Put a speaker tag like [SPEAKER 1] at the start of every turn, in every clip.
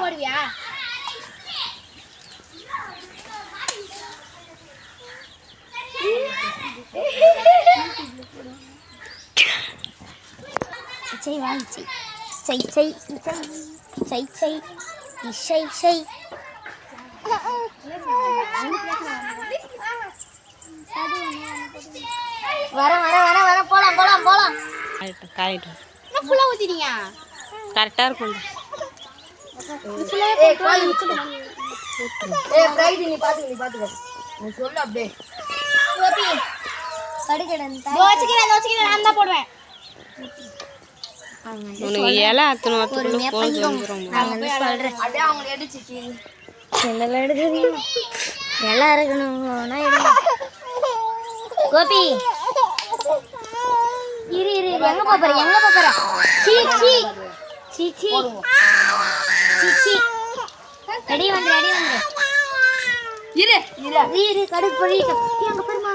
[SPEAKER 1] போடுவியா இசை வா இசை இசை இசை இசை இசை இசை இசை வர வர வர வர போலாம் போலாம் போலாம்.
[SPEAKER 2] காயிட்டும்
[SPEAKER 1] என்ன ஃபுல்லா ஊத்திட்டீங்க?
[SPEAKER 2] கரெக்டாக இருக்கும்.
[SPEAKER 3] ஏய் ஃப்ரைடே நீ பாத்து நீ பாத்துக்கோ. நீ சொல்லு அப்படியே.
[SPEAKER 1] கோபி கடுக்கடன் தோச்சிக்கிறேன் தோச்சிக்கிறேன் நான் தான் போடுவேன்.
[SPEAKER 2] உனக்கு இலை அத்தனை வரத்துக்குள்ள போன் வந்துடும்
[SPEAKER 1] நான் வந்து சொல்றேன்.
[SPEAKER 3] அப்படியே அவங்களை அடிச்சிட்டு
[SPEAKER 1] என்னெல்லாம் எடுக்கிறீங்க எல்லாம் இருக்கணும்னா எடுங்க. கோபி இரு இரு. எங்க போற எங்க போற? சீ சீ. சீ சீ. சீ ரெடி வந்து ரெடி வந்து.
[SPEAKER 3] இரு. இரு
[SPEAKER 1] இரு கடுப்பு போயிட்டு அங்க பாருமா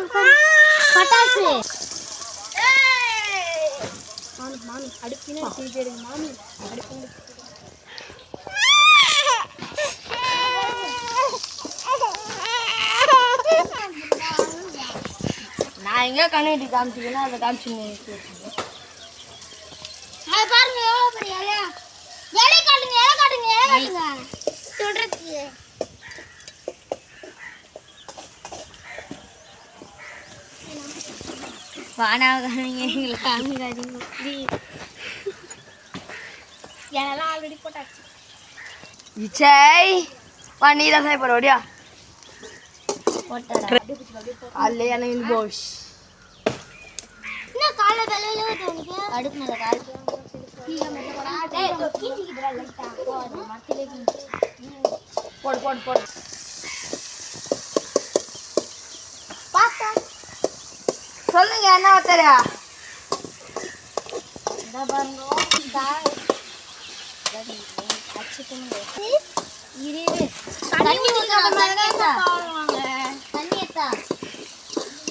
[SPEAKER 1] பட்டாசு. மாமி மாமி அடுப்பினா தீட்டு எடுங்க மாமி. அடுப்பினா
[SPEAKER 3] நான் எங்க கண்ணாடி காமிச்சிக்கணும் அதை காமிச்சு
[SPEAKER 1] அது பாருங்க எவ்வளோ பெரிய இலை காட்டுங்க இலை காட்டுங்க இலை காட்டுங்க சொல்றதுக்கு வானாகாதீங்க எங்களை காமிக்காதீங்க எனெல்லாம் ஆல்ரெடி போட்டாச்சு
[SPEAKER 3] விஜய் வா நீ தான் சாப்பிட ஓடியா
[SPEAKER 1] போட்டடா
[SPEAKER 3] காலைல எனக்கு போஷ்
[SPEAKER 1] காலை தலையில உனக்கு? அடுப்பு மேல கால்
[SPEAKER 3] போடு. போடு போடு
[SPEAKER 1] பாஸ்தா
[SPEAKER 3] சொல்லுங்க என்ன
[SPEAKER 1] காய் இரு தண்ணி ஏத்தா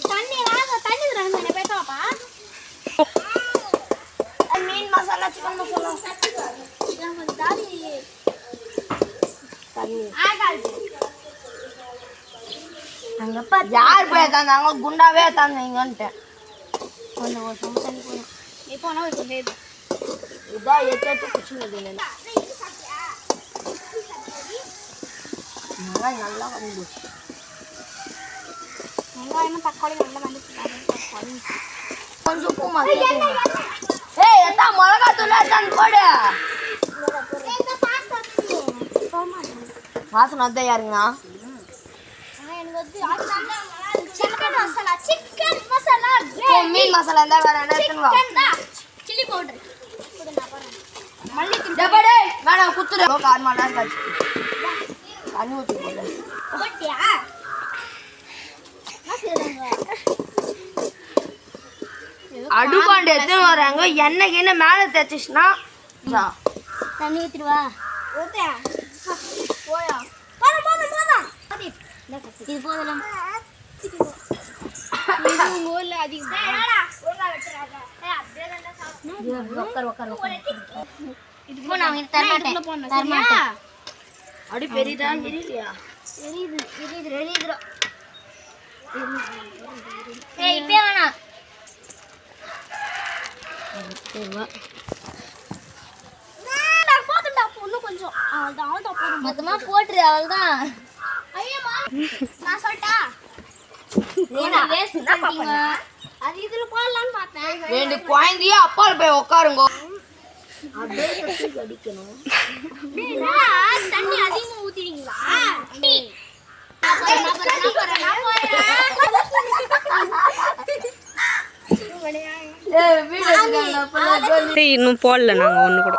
[SPEAKER 1] தண்ணி வாங்க தண்ணி தரணும் என்ன பேசாப்பா
[SPEAKER 3] மசாலா சிக்கன் மசாலா
[SPEAKER 1] தாடி
[SPEAKER 3] தண்ணி
[SPEAKER 1] ஆகாது
[SPEAKER 3] அங்கப்பா யார் போய் தந்தாங்க குண்டாவே தந்தீங்கன்ட்டேன்
[SPEAKER 1] கொஞ்சம் ஒரு சம தண்ணி போதும் இப்போ நான் ஒரு கொஞ்சம்
[SPEAKER 3] இதான் எட்டு குச்சினது நல்லா வந்து
[SPEAKER 1] வெங்காயமும் தக்காளி நல்லா வந்து
[SPEAKER 3] கொஞ்சம் உப்பு மசாலா ஏய் மிளகா தூள் எடுத்தாந்து போடு. வாசனை வந்தா யாருங்கண்ணா?
[SPEAKER 1] சிக்கன் மசாலா
[SPEAKER 3] மீன் மசாலா இருந்தா வேற என்ன எடுத்துன்னு வா.
[SPEAKER 1] சில்லி பவுடர்
[SPEAKER 3] டபடே வேணாம் குத்துரு கால் மணி நேரம் கழிச்சு தண்ணி ஊற்றி போடு. அடுப்பாண்டு எடுத்துன்னு வராங்க? எண்ணெய் என்ன மேலே தேய்ச்சிச்சுன்னா.
[SPEAKER 1] தண்ணி போதும் இது போதலாம்
[SPEAKER 3] அப்படி பெரியதா தெரியலையா
[SPEAKER 1] எரியுது எரியுது எரியுதுடா ஏய் இப்பே வேணாம் மொத்தமா போட்டுரு அவள்தான் நான் சொல்லிட்டா? அது இதுல போடலாம்னு பார்த்தேன்
[SPEAKER 3] ரெண்டு குழந்தையும் அப்பால் போய் உட்காருங்க அப்படியே அடிக்கணும்.
[SPEAKER 1] தண்ணி அதிகமா ஊத்திட்டீங்களா டீ. நான் போறேன், நான் போறேன், நான் போறேன், நான் போறேன்.
[SPEAKER 2] சரி, இன்னும் போடல நாங்கள் ஒன்று கூட.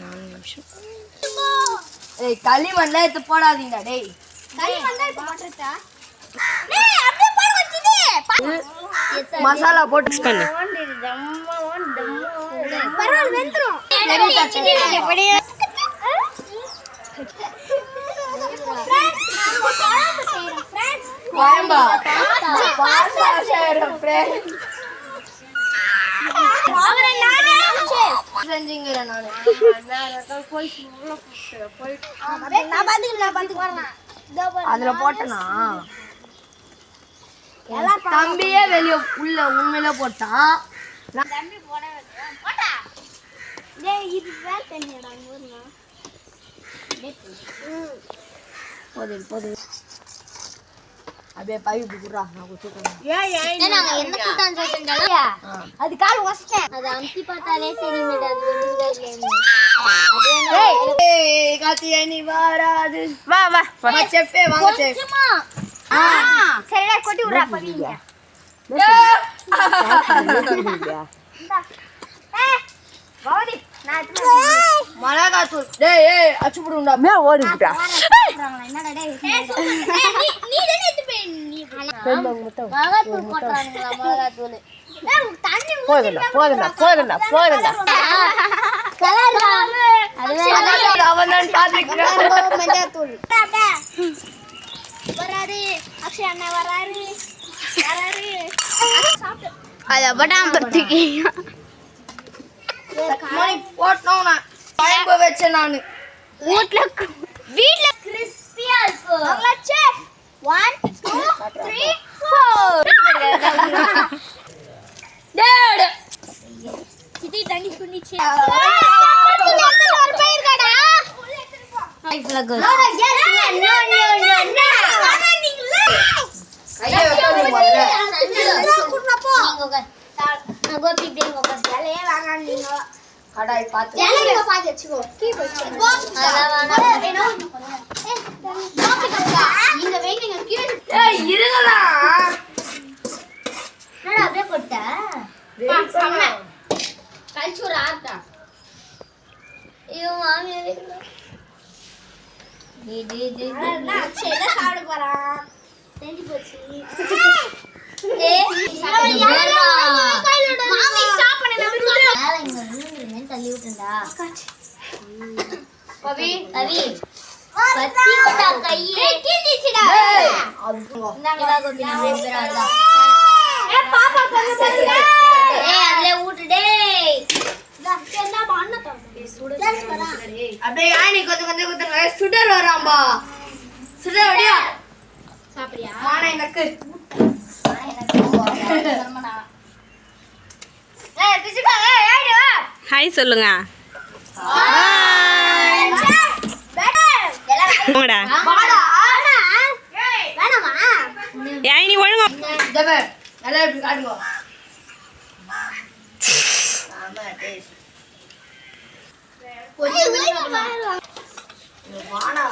[SPEAKER 2] நாலு நிமிஷம்.
[SPEAKER 3] ஏய் களிமண்லாம் எடுத்து போடாதீங்க டேய். மசாலா போட்டு
[SPEAKER 2] மிக்ஸ் பண்ணு.
[SPEAKER 3] கோயம்பா செஞ்சுங்கிறேன் நானு
[SPEAKER 1] நான் பாத்துக்கிறேன் நான் பாத்துக்கிறேன்
[SPEAKER 3] அதுல போட்டனா தம்பியே வெளிய உள்ள உண்மையில போட்டான்
[SPEAKER 1] டேய் இது வேற தண்ணியடா ஊர்னா
[SPEAKER 3] போது போது அப்படியே பைப் குடுறா நான் குடுத்துறேன்
[SPEAKER 1] நாங்க என்ன கூட்டான் சொல்லிட்டாலும் அது கால் வச்சிட்டேன் அது அமுத்தி பார்த்தாலே தெரியுமேடா அது
[SPEAKER 3] ஏய் காத்தியா நீ வராது
[SPEAKER 2] வா வா.
[SPEAKER 3] வா வாங்க செஃப்
[SPEAKER 1] சரிடா கொட்டி விடுறா பவிங்க பவதி நான் எடுத்துட்டு
[SPEAKER 3] மிளகாய் தூள் டேய் ஏய் அச்சு புடுங்கடா மே ஓடிட்டா
[SPEAKER 1] என்னடா டேய்.
[SPEAKER 3] போதுடா
[SPEAKER 1] கலர்டா அது வேற
[SPEAKER 3] அவன் தான் பாத்துக்கிறான்
[SPEAKER 1] மஞ்சள் வராரு. அக்ஷய் அண்ணா வராரு. வராரு.
[SPEAKER 2] அதை பட்டாம படுத்துக்கி
[SPEAKER 3] மணி போட்டோம் நான். குழம்பு வச்சேன் நானு.
[SPEAKER 1] வீட்ல வீட்ல கிறிஸ்பியா இருக்கு. அங்க செஃப் 1 2 3 4
[SPEAKER 3] டேய்
[SPEAKER 1] சித்தி தண்ணி குனிச்சு ஒரு பயிர் கடா
[SPEAKER 3] கையை வைக்காதீங்க முதல்ல. கடாய் பாத்து ஏய்
[SPEAKER 1] சாப்பிட போறான். தெரிஞ்சு போச்சு. தள்ளி விட்டுண்டா
[SPEAKER 3] பவி.
[SPEAKER 1] கையே. கிண்டிச்சுடா. ஏ பாப்பா பண்ணு பாருங்க ஏய் அதுல ஊட்டு டேய் என்ன பண்ண
[SPEAKER 3] அப்படியே கொஞ்சம் கொஞ்சம் குத்துங்க சுடர் வராம்பா. வடியா
[SPEAKER 2] ஹாய் சொல்லுங்க. போங்கடா.
[SPEAKER 3] வாடா.
[SPEAKER 1] வேணாமா
[SPEAKER 2] ஏய் நீ ஒழுங்கா
[SPEAKER 3] நல்லா இப்படி காட்டுங்க. வாடா